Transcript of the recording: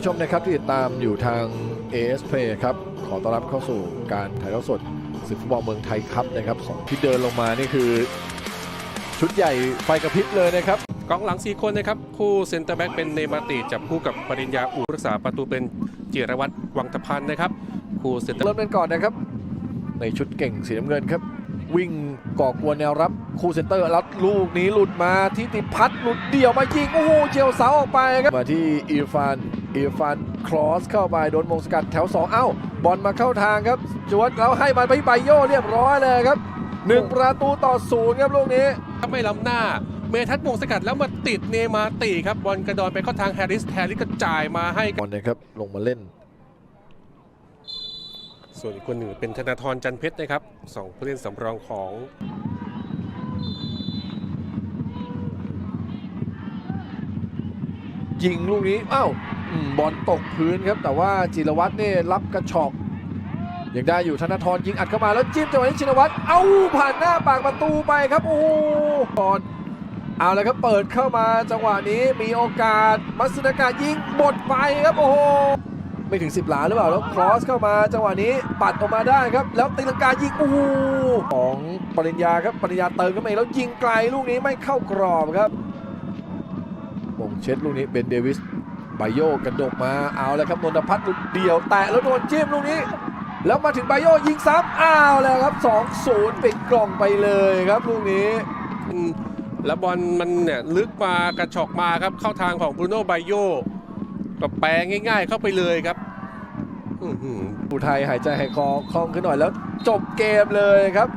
ผู้ชมนะครับที่ติดตามอยู่ทาง AS Play ครับขอต้อนรับเข้าสู่การถ่ายทอดสดศึกฟุตบอลเมืองไทยครับนะครับสองที่เดินลงมานี่คือ ชุดใหญ่ไฟกระพริบเลยนะครับกองหลัง 4 คนนะครับ คู่เซนเตอร์แบ็กเป็นเนมาติจับคู่กับปริญญาอูรักษาประตูเป็นจิรวัตรวังตะพันธ์นะครับ คู่เซนเตอร์เริ่มกันก่อนนะครับ ในชุดเก่งสีน้ำเงินครับ วิ่งก่อกวนแนวรับคู่เซนเตอร์แล้วลูกนี้หลุดมาที่ติพัฒน์หลุดเดี่ยวมายิงโอ้โหเฉียวเสาออกไปครับมาที่อิรฟานอิรฟานครอสเข้าไปโดนมงสกัดแถว 2 เอ้า บอลมาเข้าทางครับจวดแล้วให้มันไปที่ไบโยเรียบร้อยเลยครับหนึ่งประตูต่อศูนย์ครับลูกนี้ไม่ล้ำหน้าเมทัศน์มงสกัดแล้วมาติดเนมาติครับบอลกระดอนไปเข้าทางแฮร์ริสแฮร์ริสก็จ่ายมาให้บอลนะครับลงมาเล่น ส่วนอีกคนหนึ่งเป็นธนาธรจันเพชรนะครับสองผู้เล่นสำรองของยิงลูกนี้อ้าวบอลตกพื้นครับ แต่ว่าจิรวัตรเนี่ยรับกระชอกยังได้อยู่ธนาธรยิงอัดเข้ามาแล้วจิ้มจังหวะนี้ชินวัตรเอ้าผ่านหน้าปากประตูไปครับโอ้บอลเอาลยครับเปิดเข้ามาจังหวะนี้มีโอกาสมัสนากายิงหมดไปครับโอ้โห ไม่ถึง 10หลาหรือเปล่า แล้วครอสเข้ามาจังหวะนี้ปัดออกมาได้ครับ แล้วตีลังกายิงโอ้โหของปริญญาครับปริญญาเติมเข้ามาแล้วยิงไกลลูกนี้ไม่เข้ากรอบครับมงเช็ดลูกนี้เบนเดวิสไบโยกระดกมาเอาแล้วครับนนทพัฒน์ลุดเดียว แตะแล้วโดนจิ้มลูกนี้ แล้วมาถึงไบโยยิงซ้ำอ้าวแล้วครับ2-0ปิดกล่องไปเลยครับลูกนี้แล้วบอลมันเนี่ยลึกมากระชอกมาครับเข้าทางของบรูโน่ไบโย ก็แปลง่ายๆเข้าไปเลยครับอื้อหือผู้ไทยหายใจหายคอคล่องขึ้นหน่อยแล้ว จบเกมเลยครับ